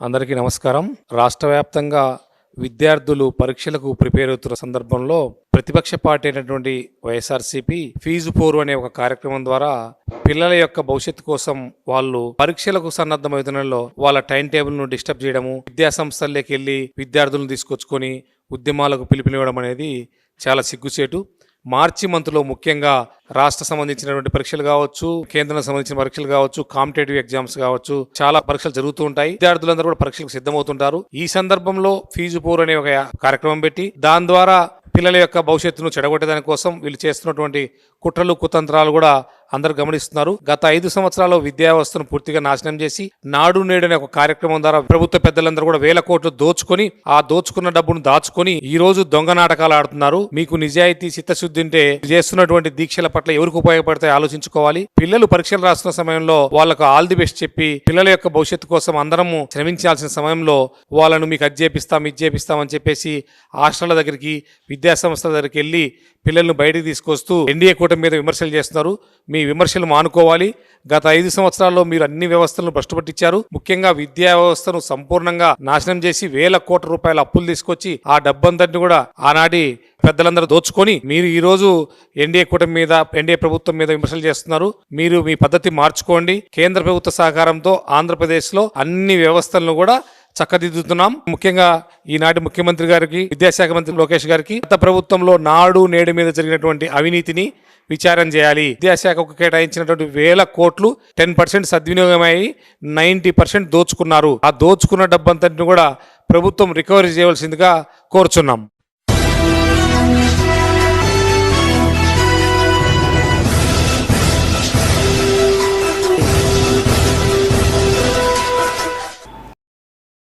అందరికీ నమస్కారం. రాష్ట్ర వ్యాప్తంగా విద్యార్థులు పరీక్షలకు ప్రిపేర్ అవుతున్న సందర్భంలో ప్రతిపక్ష పార్టీ అయినటువంటి వైఎస్ఆర్సీపీ ఫీజు పోరు అనే ఒక కార్యక్రమం ద్వారా పిల్లల యొక్క భవిష్యత్తు కోసం వాళ్ళు పరీక్షలకు సన్నద్ధమవుతున్నలో వాళ్ళ టైం టేబుల్ను డిస్టర్బ్ చేయడము విద్యా సంస్థల్లోకి వెళ్ళి విద్యార్థులను తీసుకొచ్చుకొని ఉద్యమాలకు పిలుపునివ్వడం అనేది చాలా సిగ్గుచేటు. మార్చి మంత్లో ముఖ్యంగా రాష్ట్ర సంబంధించినటువంటి పరీక్షలు కావచ్చు కేంద్రం సంబంధించిన పరీక్షలు కావచ్చు కాంపిటేటివ్ ఎగ్జామ్స్ కావచ్చు చాలా పరీక్షలు జరుగుతూ ఉంటాయి. విద్యార్థులందరూ కూడా పరీక్షలకు సిద్ధమవుతుంటారు. ఈ సందర్భంలో ఫీజు పోర్ అనే ఒక కార్యక్రమం పెట్టి దాని ద్వారా పిల్లల యొక్క భవిష్యత్తును చెడగొట్టేదాని కోసం వీళ్ళు చేస్తున్నటువంటి కుట్రలు కుతంత్రాలు కూడా అందరు గమనిస్తున్నారు. గత ఐదు సంవత్సరాల్లో విద్యా వ్యవస్థను పూర్తిగా నాశనం చేసి నాడు నేడు అనే ఒక కార్యక్రమం ద్వారా ప్రభుత్వ పెద్దలందరూ కూడా వేల కోట్లు దోచుకొని ఆ దోచుకున్న డబ్బును దాచుకొని ఈ రోజు దొంగ నాటకాలు ఆడుతున్నారు. మీకు నిజాయితీ చిత్తశుద్ధి ఉంటే చేస్తున్నటువంటి దీక్షల పట్ల ఎవరికి ఉపయోగపడతాయి ఆలోచించుకోవాలి. పిల్లలు పరీక్షలు రాస్తున్న సమయంలో వాళ్ళకు ఆల్ ది బెస్ట్ చెప్పి పిల్లల యొక్క భవిష్యత్తు కోసం అందరము శ్రమించాల్సిన సమయంలో వాళ్ళను మీకు అది చేపిస్తాం ఇది చేపిస్తాం అని చెప్పేసి హాస్టళ్ళ దగ్గరికి విద్యాసంస్థల దగ్గరికి వెళ్ళి పిల్లలను బయటికి తీసుకొస్తూ ఎన్డీఏ కూటమి మీద విమర్శలు చేస్తున్నారు. మీ విమర్శలు మానుకోవాలి. గత ఐదు సంవత్సరాల్లో మీరు అన్ని వ్యవస్థలను భ్రష్టుపట్టించారు ముఖ్యంగా విద్యా వ్యవస్థను సంపూర్ణంగా నాశనం చేసి వేల కోట్ల రూపాయల అప్పులు తీసుకొచ్చి ఆ డబ్బందరిని కూడా ఆనాటి పెద్దలందరూ దోచుకొని మీరు ఈరోజు ఎన్డీఏ కూటమి మీద ఎన్డీఏ ప్రభుత్వం మీద విమర్శలు చేస్తున్నారు. మీరు మీ పద్ధతి మార్చుకోండి. కేంద్ర ప్రభుత్వ సహకారంతో ఆంధ్రప్రదేశ్లో అన్ని వ్యవస్థలను కూడా చక్కదిద్దుతున్నాం. ముఖ్యంగా ఈనాటి ముఖ్యమంత్రి గారికి విద్యాశాఖ మంత్రి లోకేష్ గారికి గత ప్రభుత్వంలో నాడు నేడు మీద జరిగినటువంటి అవినీతిని విచారం చేయాలి. విద్యాశాఖకు కేటాయించినటువంటి వేల కోట్లు టెన్ పర్సెంట్ సద్వినియోగమై నైంటీ పర్సెంట్ దోచుకున్నారు. ఆ దోచుకున్న డబ్బంతటిని కూడా ప్రభుత్వం రికవరీ చేయవలసిందిగా కోరుచున్నాం.